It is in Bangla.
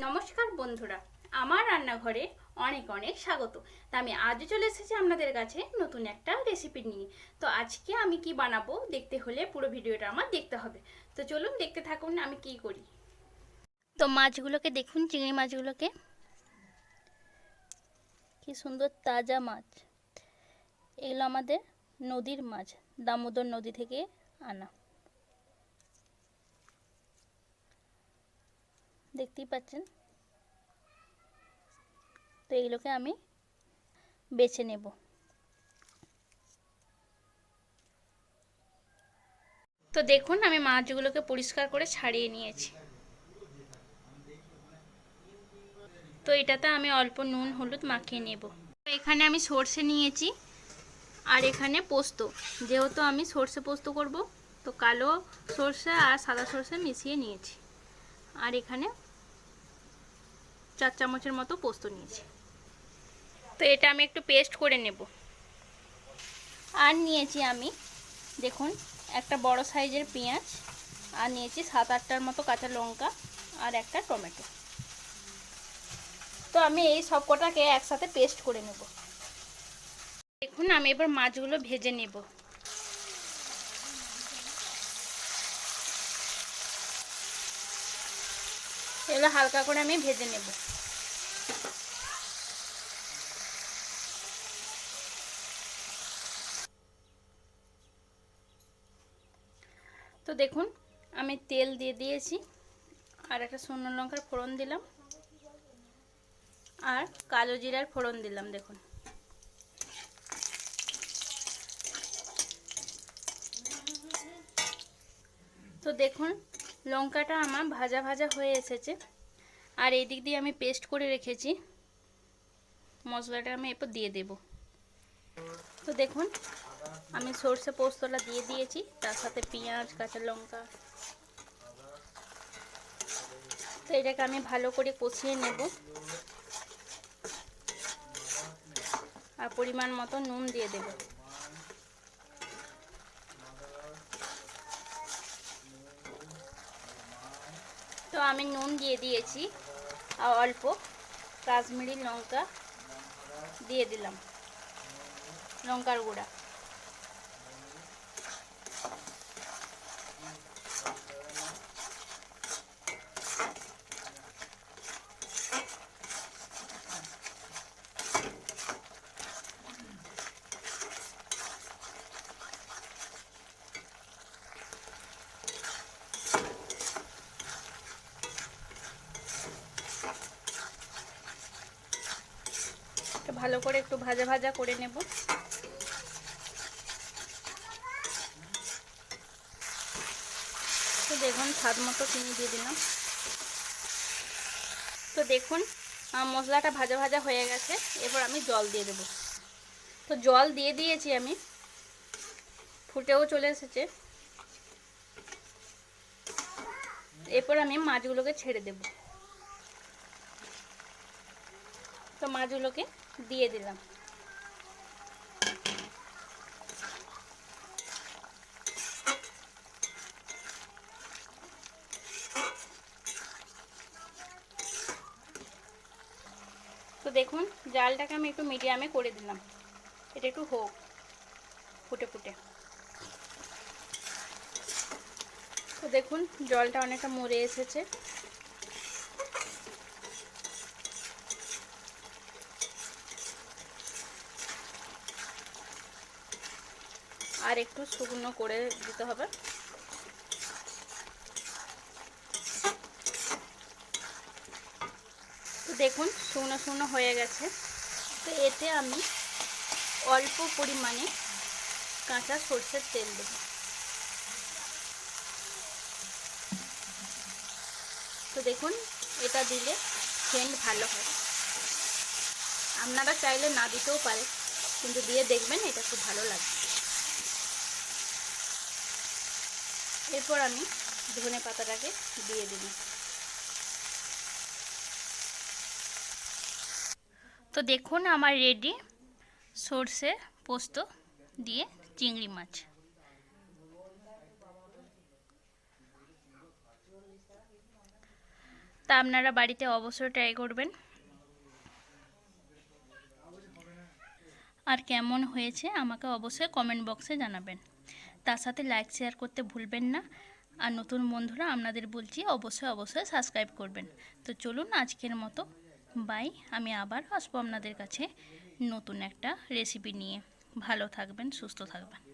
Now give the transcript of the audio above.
নমস্কার বন্ধুরা, আমার রান্নাঘরে অনেক অনেক স্বাগত। তা আমি আজও চলে এসেছি আপনাদের কাছে নতুন একটা রেসিপি নিয়ে। তো আজকে আমি কি বানাবো দেখতে হলে পুরো ভিডিওটা আমার দেখতে হবে। তো চলুন দেখতে থাকুন আমি কি করি। তো মাছগুলোকে দেখুন, চিংড়ি মাছগুলোকে। কি সুন্দর তাজা মাছ। এগুলো আমাদের নদীর মাছ, দামোদর নদী থেকে আনা। দেখতেই পাচ্ছেন? তো এইগুলোকে আমি বেছে নেব। তো দেখুন, আমি মাছগুলোকে পরিষ্কার করে ছাড়িয়ে নিয়েছি। তো এটাতে আমি অল্প নুন, হলুদ মাখিয়ে নেব। এখানে আমি সর্ষে নিয়েছি আর এখানে পোস্ত। যেহেতু আমি সর্ষে পোস্ত করব, তো কালো সর্ষে আর সাদা সর্ষে মিশিয়ে নিয়েছি। আর এখানে চার চামচের মতো পোস্ত নিয়েছি। তো এটা আমি একটু পেস্ট করে নেব। আর নিয়েছি আমি দেখুন একটা বড় সাইজের পেঁয়াজ আর নিয়েছি সাত আটটার মতো কাঁচা লঙ্কা আর একটা টমেটো। তো আমি এই সব কটাকে একসাথে পেস্ট করে নেব। দেখুন আমি এবার মাছগুলো ভেজে নেব। এগুলো হালকা করে আমি ভেজে নেব। তো দেখুন, আমি তেল দিয়ে দিয়েছি, আর একটা শুকনো লঙ্কার ফোড়ন দিলাম, আর কালো জিরার ফোড়ন দিলাম, দেখুন। তো দেখুন লঙ্কাটা আমার ভাজা ভাজা হয়ে এসেছে। আর এই দিক দিয়ে আমি পেস্ট করে রেখেছি। মশলাটা আমি এরপর দিয়ে দেব। তো দেখুন, আমি সর্ষে পোস্তটা দিয়ে দিয়েছি। তার সাথে পেঁয়াজ, কাঁচা লঙ্কা। তো এটাকে আমি ভালো করে কষিয়ে নেব। আর পরিমাণ মতো নুন দিয়ে দেব। আমি নুন দিয়ে দিয়েছি আর অল্প কাশ্মীরি লঙ্কা দিয়ে দিলাম লঙ্কার গুঁড়া। ভালো করে একটু ভাজা ভাজা করে নেব। তো দেখুন, স্বাদ মতো চিনি দিয়ে দিলাম। তো দেখুন মশলাটা ভাজা ভাজা হয়ে গেছে। এরপর আমি জল দিয়ে দেব। তো জল দিয়ে দিয়েছি আমি। ফুটেও চলে এসেছে। এরপর আমি মাছগুলোকে ছেড়ে দেব। তো মাছগুলোকে দিয়ে দিলাম। তো দেখুন, জালটাকে আমি একটু মিডিয়ামে করে দিলাম। এটা একটু হোক, ফুটে ফুটে। তো দেখুন, জলটা অনেকটা মরে এসেছে। আর একটু শুকনো করে দিতে হবে। তো দেখুন, শুকনো শুকনো হয়ে গেছে। তো এতে আমি অল্প পরিমাণে কাঁচা সর্ষের তেল দেব। তো দেখুন, এটা দিলে সেন্ট ভালো হয়। আপনারা চাইলে না দিতেও পারে কিন্তু দিয়ে দেখবেন এটা খুব ভালো লাগবে। এরপর আমি ধনে পাতাটাকে দিয়ে দিই তো দেখুন আমার রেডি সর্ষে পোস্ত দিয়ে চিংড়ি মাছ। তা আপনারা বাড়িতে অবশ্যই ট্রাই করবেন। আর কেমন হয়েছে আমাকে অবশ্যই কমেন্ট বক্সে জানাবেন। তার সাথে লাইক শেয়ার করতে ভুলবেন না। আর নতুন বন্ধুরা আপনাদের বলছি অবশ্যই অবশ্যই সাবস্ক্রাইব করবেন। তো চলুন আজকের মতো। বাই আমি আবার আসব আপনাদের কাছে নতুন একটা রেসিপি নিয়ে। ভালো থাকবেন, সুস্থ থাকবেন।